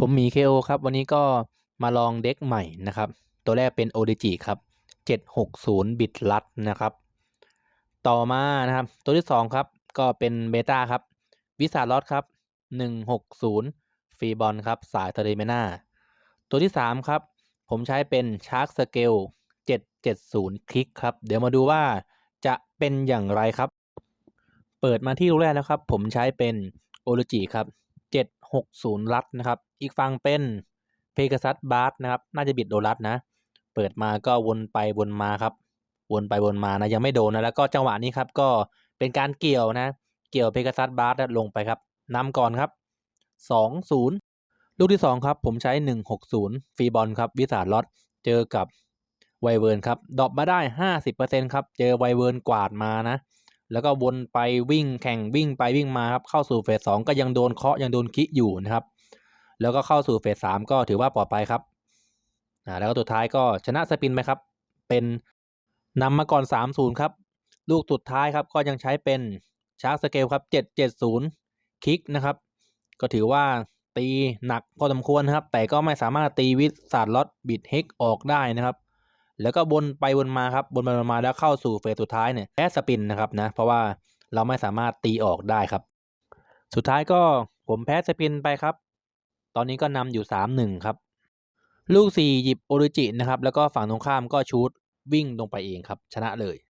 ผมมี KO ครับ วันนี้ก็มาลองเด็กใหม่นะครับ ตัวแรกเป็น ODG ครับ 760 บิตลัดนะครับ ต่อมานะครับ ตัวที่ 2 ครับ ก็เป็นเบต้าครับ วิสาลอตครับ 160ฟรีบอลครับ สายเทเรเมนาตัวที่ 3 ครับ ผมใช้เป็นชาร์ k สเกล770 คลิกครับ เดี๋ยวมาดูว่าจะเป็นอย่างไรครับ เปิดมาที่รูปแรกนะครับ ผมใช้เป็น o r i g i ครับ 60 ลัดนะครับ อีกฝั่งเป็น Pegasus b a r นะครับ น่าจะบิดโดนลัดนะ เปิดมาก็วนไปวนมาครับ วนไปวนมานะยังไม่โดนนะ แล้วก็จังหวะนี้ครับก็เป็นการเกี่ยวนะ เกี่ยว Pegasus b a r ลงไปครับนำก่อนครับ 2-0 ลูกที่ 2 ครับ ผมใช้ 160 ฟรีบอลครับ วิสาลอตเจอกับไวเวิร์นครับ ดรอปมาได้ 50%ครับ เจอไวเวิร์นกวาดมานะ แล้วก็วนไปวิ่งแข่งวิ่งไปวิ่งมาครับเข้าสู่เฟสสองก็ยังโดนเคาะยังโดนคิอยู่นะครับ แล้วก็เข้าสู่เฟสสามก็ถือว่าปลอดภัยครับอ่าแล้วก็สุดท้ายก็ชนะสปินไหมครับ เป็นนำมาก่อน3-0ครับลูกสุดท้ายครับก็ยังใช้เป็นชาร์ k สเกลครับ770คิกนะครับก็ถือว่าตีหนักพอสมควรครับ แต่ก็ไม่สามารถตีวิสาดล็อตบิดเฮกออกได้นะครับ แล้วก็บนไปวนมาครับบนไปวนมาแล้วเข้าสู่เฟสสุดท้ายเนี่ยแพ้สปินนะครับนะเพราะว่าเราไม่สามารถตีออกได้ครับ สุดท้ายก็ผมแพ้สปินไปครับ ตอนนี้ก็นำอยู่ 3-1 ครับ ลูก 4 หยิบโอริจินะครับแล้วก็ฝั่งตรงข้ามก็ชูดวิ่งลงไปเองครับ ชนะเลย